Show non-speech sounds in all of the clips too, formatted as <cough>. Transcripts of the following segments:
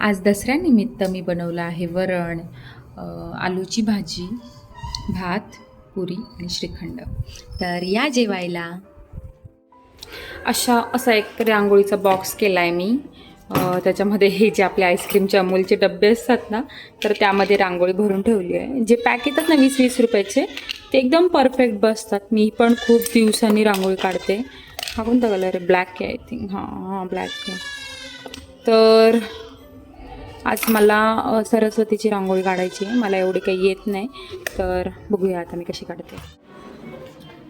आज दसऱ्यानिमित्त मी बनवलं आहे वरण आलूची भाजी भात पुरी आणि श्रीखंड. तर या जेवायला. अशा असा एक रांगोळीचा बॉक्स केला आहे मी त्याच्यामध्ये हे जे आपले आईस्क्रीमचे अमूलचे डबे असतात ना तर त्यामध्ये रांगोळी भरून ठेवली आहे. जे पॅक येतात ना वीस वीस रुपयाचे ते एकदम परफेक्ट बसतात. मी पण खूप दिवसांनी रांगोळी काढते. हा कोणता कलर आहे? ब्लॅक आहे आय थिंक हां हां ब्लॅक आहे. तर आज मला सरस्वतीची रांगोळी काढायची आहे. मला एवढी काही येत नाही. तर बघूया आता मी कशी काढते.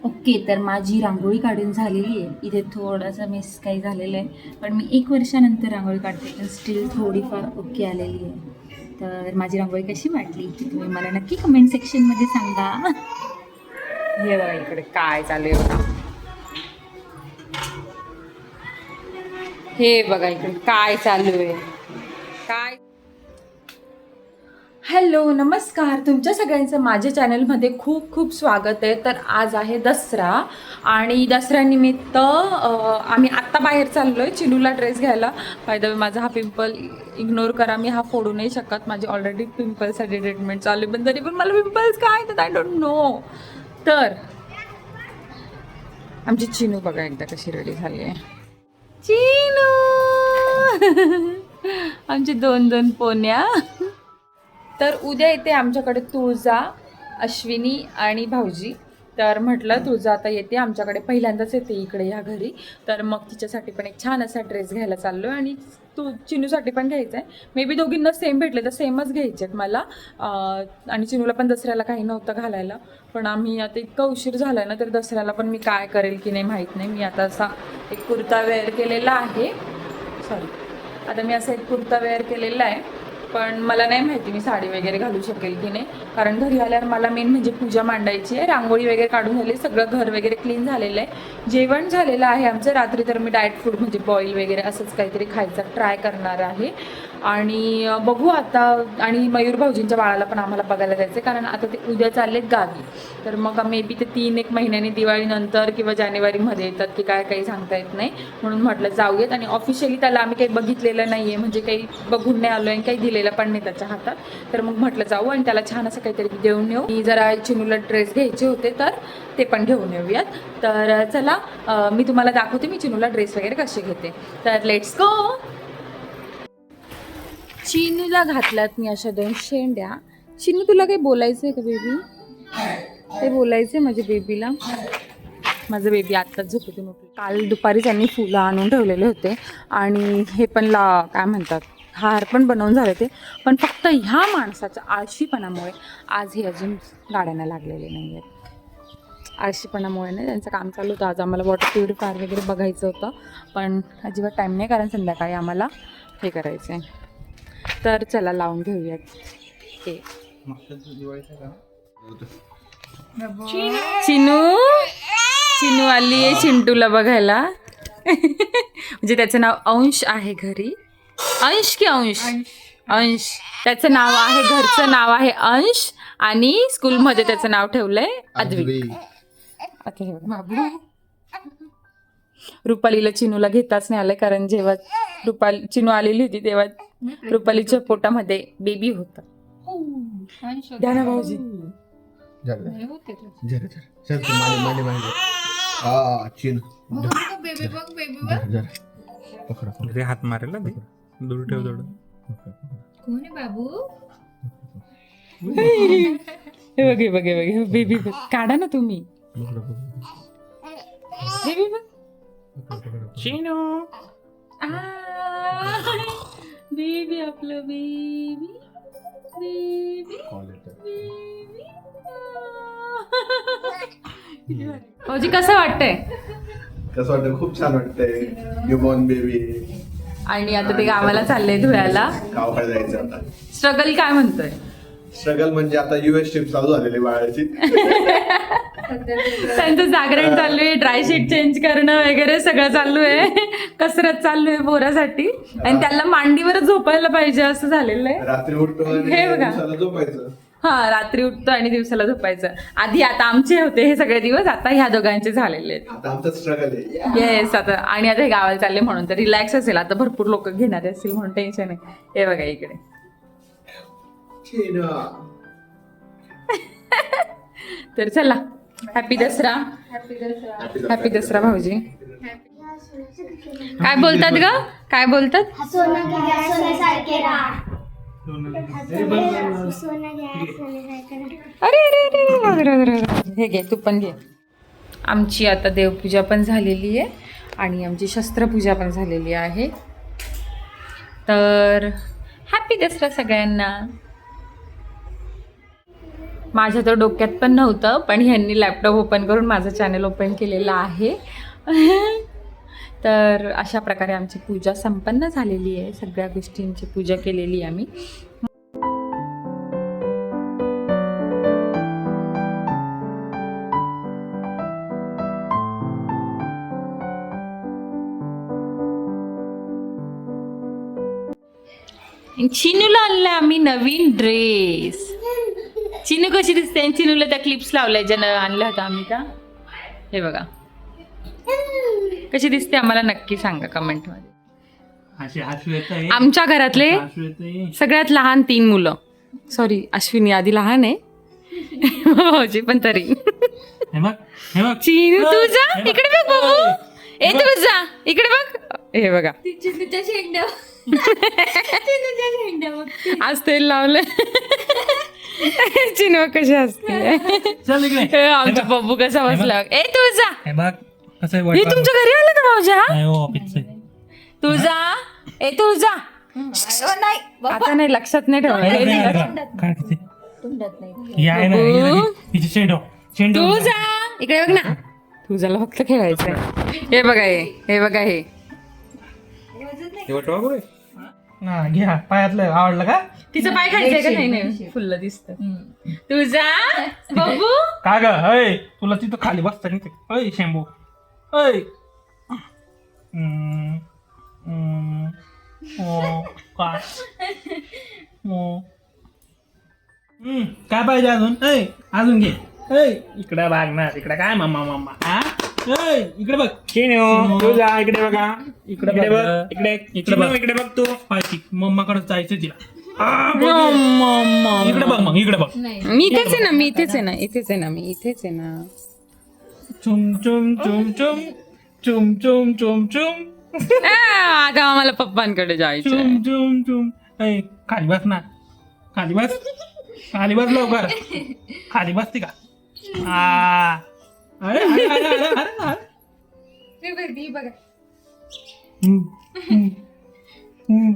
ओके तर माझी रांगोळी काढून झालेली आहे. इथे थोडासा मिस काही झालेलं आहे. पण मी एक वर्षानंतर रांगोळी काढते. तर स्टील थोडीफार ओके आलेली आहे. तर माझी रांगोळी कशी वाटली? तुम्ही मला नक्की कमेंट सेक्शनमध्ये सांगा. हे बघा इकडे काय चालू आहे बघा. हे बघा इकडे काय चालू आहे. हॅलो नमस्कार. तुमच्या सगळ्यांचं माझ्या चॅनलमध्ये खूप खूप स्वागत आहे. तर आज आहे दसरा आणि दसऱ्यानिमित्त आम्ही आत्ता बाहेर चाललो आहे चिनूला ड्रेस घ्यायला. फायदा माझा हा पिंपल इग्नोर करा. मी हा फोडू नाही शकत. माझी ऑलरेडी पिंपलसाठी ट्रीटमेंट चालू आहे. पण तरी पण मला पिंपल्स काय तर आय डोंट नो तर आमची चिनू बघा एकदा कशी रेडी झाली आहे. चिनू! <laughs> आमची दोन दोन पोन्या तर उद्या येते आमच्याकडे तुळजा अश्विनी आणि भाऊजी. तर म्हटलं तुळजा आता येते आमच्याकडे पहिल्यांदाच येते इकडे ह्या घरी. तर मग तिच्यासाठी पण एक छान असा ड्रेस घ्यायला चाललो आहे आणि तू चिनूसाठी पण घ्यायचा आहे मे बी दोघींना सेम भेटले तर सेमच घ्यायचे आहेत मला. आणि चिनूला पण दसऱ्याला काही नव्हतं घालायला. पण आम्ही आता इतका उशीर झाला ना तर दसऱ्याला पण मी काय करेल की नाही माहीत नाही. मी आता असा एक कुर्ता वेअर केलेला आहे. सॉरी आता मी असा एक कुर्ता वेअर केलेला आहे. पण मला नाही माहिती मी साडी वगैरे घालू शकेल की नाही. कारण घरी आल्यावर मला मेन म्हणजे पूजा मांडायची आहे. रांगोळी वगैरे काढून झाली सगळं घर वगैरे क्लीन झालेलं आहे. जेवण झालेलं आहे आमचं. रात्री तर मी डाएट फूड म्हणजे बॉईल वगैरे असंच काहीतरी खायचं ट्राय करणार आहे. आणि बघू आता आणि मयूर भाऊजींच्या बाळाला पण आम्हाला बघायला जायचं आहे कारण आता ते उद्या चाललेत गावी. तर मग मे बी ते तीन एक महिन्याने दिवाळीनंतर किंवा जानेवारीमध्ये येतात की काय काही सांगता येत नाही. म्हणून म्हटलं जाऊयात. आणि ऑफिशियली त्याला आम्ही काही बघितलेलं नाही आहे म्हणजे काही बघून नाही आलो आणि काही दिलेलं पण नाही त्याच्या हातात. तर मग म्हटलं जाऊ आणि त्याला छान असं काहीतरी देऊन येऊ. मी जरा चिनूला ड्रेस घ्यायचे होते तर ते पण घेऊन येऊयात. तर चला. चला मी तुम्हाला दाखवते मी चिनूला ड्रेस वगैरे कसे घेते. तर लेट्स गो चिनूला घातल्यात मी अशा दोन शेंड्या. चिनू तुला काही बोलायचं आहे का बेबी काही बोलायचं आहे माझ्या बेबीला माझं बेबी आत्ताच झोपेतून उठलं. काल दुपारी त्यांनी फुलं आणून ठेवलेले होते आणि हे पण ला काय म्हणतात हार पण बनवून झाले ते पण फक्त ह्या माणसाच्या आळशीपणामुळे आज हे अजून गाड्यांना लागलेले नाही आहेत आळशीपणामुळे नाही त्यांचं काम चालू होतं. आज आम्हाला वॉटर प्युरिफायर वगैरे बघायचं होतं. पण अजिबात टाईम नाही कारण संध्याकाळी आम्हाला हे करायचं आहे तर चला लावून घेऊयात. हे. चिनू? चिनू आली आहे चिंटूला बघायला. म्हणजे त्याचं नाव अंश आहे घरी. अंश की अंश? अंश. त्याचं नाव आहे घरचं नाव आहे अंश आणि स्कूलमध्ये त्याचं नाव ठेवलंय अद्विक आता हे बघा. रुपालीला चिनूला घेताच नाही आलंय कारण जेव्हा रुपाली चिनू आलेली होती तेव्हा रुपालीच्या पोटामध्ये बेबी होता. द्या ना भाऊजी. हा पकडा ते हात मारेल ना ते? दूर ठेव थोडं कोण आहे बाबू? हे बघे बघे बघे. बेबी काढा ना तुम्ही. चिनू. बेबी आपलं बेबी. भाऊजी कसं वाटतंय? कसं वाटतं खूप छान वाटतंय. न्यूबॉर्न बेबी आणि आता ते गावाला चाललंय धुळ्याला. गावाकडे जायचं आता. स्ट्रगल काय म्हणतोय? स्ट्रगल म्हणजे आता युएस ट्रिप चालू झालेली बाळाची. <laughs> त्यांचं जागरण चालू आहे ड्राय शीट चेंज करणं वगैरे सगळं चालू आहे. कसरत चालू आहे बोरासाठी आणि त्याला मांडीवरच झोपायला पाहिजे असं झालेलं आहे. रात्री उठतो आणि हे बघा. हा रात्री उठतो आणि दिवसाला झोपायचं. आधी आता आमचे होते हे सगळे दिवस आता ह्या दोघांचे झालेले आहेत. येस आता आणि आता हे गावाला चालले म्हणून तर रिलॅक्स असेल. आता भरपूर लोक घेणारे असतील म्हणून टेन्शन आहे. हे बघा इकडे. तर चला. हॅपी दसरा हॅपी दसरा भाऊजी. काय बोलतात ग? काय बोलतात? अरे, अरे, अरे. हे घे तू पण घे. आमची आता देवपूजा पण झालेली आहे आणि आमची शस्त्रपूजा पण झालेली आहे. तर हॅपी दसरा सगळ्यांना. माझ्या तर डोक्यात पण नव्हतं पण ह्यांनी लॅपटॉप ओपन करून माझं चॅनल ओपन केलेलं आहे. <laughs> तर अशा प्रकारे आमची पूजा संपन्न झालेली आहे. सगळ्या गोष्टींची पूजा केलेली आहे आम्ही. चिनूला आणलं आम्ही नवीन ड्रेस चिनू कशी दिसते? चिनूला त्या क्लिप्स लावल्या ज्यानं आणल्या होत्या आम्ही त्या हे बघा. कशी दिसते आम्हाला नक्की सांगा कमेंटमध्ये. आमच्या घरातले सगळ्यात लहान तीन मुलं. सॉरी अश्विनी आधी लहान आहे. भाऊजी पण तरी. हे बघ हे बघ. चिनू तू जा. इकडे बघ बाबू ए तू जा. इकडे बघ. हे बघा. <laughs> बघ. आज तेल लावलं चिनव कशी असते? आमचा पप्पू कसा बसला? ए तुळजा! हे तुमच्या घरी आलं ना भाऊजी हा? तुळजा ए तुळजा! नाही आता नाही लक्षात नाही ठेवलं इकडे बघ ना. तुझ्याला फक्त खेळायचं हे बघा हे हे बघा हे घ्या पायातलं आवडलं का? तिचं पाय खायचंय का नाही नाही. फुल्ल दिसत. तू जा बघू का ग? अय तुला तिथं खाली बसता नाही अय शेंबू अय हम्म, हम्म, ओ, काय ओ. हम्म, काय पाहिजे अजून? ऐ अजून घे. ऐ इकडे बघ ना इकडे काय मामा मामा? हा ऐ इकडे बघ. तू जा इकडे बघा. इकडे बघ. इकडे. इकडे बघ. इकडे बघ तू. पाहिजे मम्माकडे जायचं तिला. इकडे बघ मग इकडे बघ. मी इथेच आहे ना मी इथेच आहे ना इथेच आहे ना मी इथेच आहे ना. चुम चुम चुम चुम. चुम चुम चुम चुम. आ, आता आम्हाला पप्पांकडे जायचं चुम चुम चुम. ऐ खाली बस ना. खाली बस. खाली बस लवकर. खाली बसते का? आ. अरे अरे अरे अरे अरे अरे हम्म, हम्म, हम्म.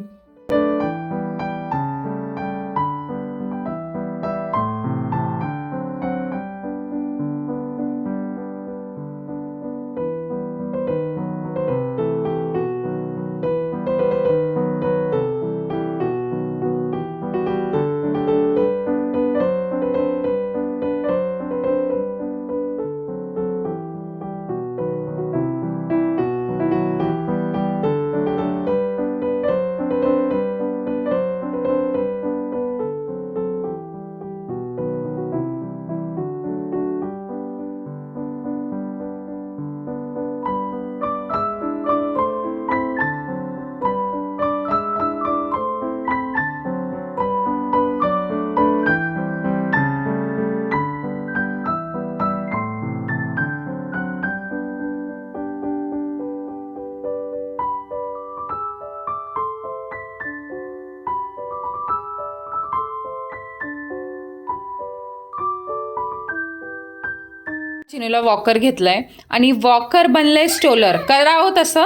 चिनूला वॉकर घेतलाय. आणि वॉकर बनलंय स्टोलर. करावं हो तसं.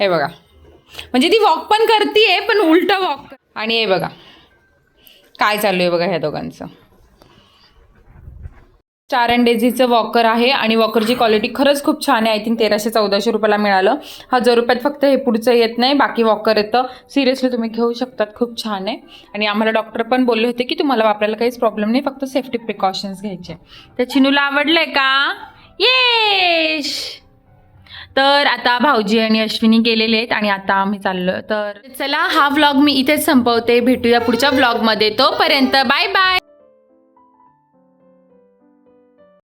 हे बघा. म्हणजे ती वॉक पण करतीये पण उलट वॉक आणि हे बघा. काय चालू आहे बघा ह्या दोघांचं. चार अँड डेझीचं वॉकर आहे आणि वॉकरची क्वालिटी खरंच खूप छान आहे. आय थिंक तेराशे चौदाशे रुपयाला मिळालं. हजार रुपयात फक्त हे पुढचं येत नाही बाकी वॉकर येतं. सिरियसली तुम्ही घेऊ शकतात. खूप छान आहे. आणि आम्हाला डॉक्टर पण बोलले होते की तुम्हाला वापरायला काहीच प्रॉब्लेम नाही फक्त सेफ्टी प्रिकॉशन्स घ्यायचे. तर चिनूला आवडलंय का? येश तर आता भाऊजी आणि अश्विनी गेलेले आहेत आणि आता आम्ही चाललो तर चला हा व्लॉग मी इथेच संपवते. भेटूया पुढच्या व्लॉगमध्ये तोपर्यंत बाय बाय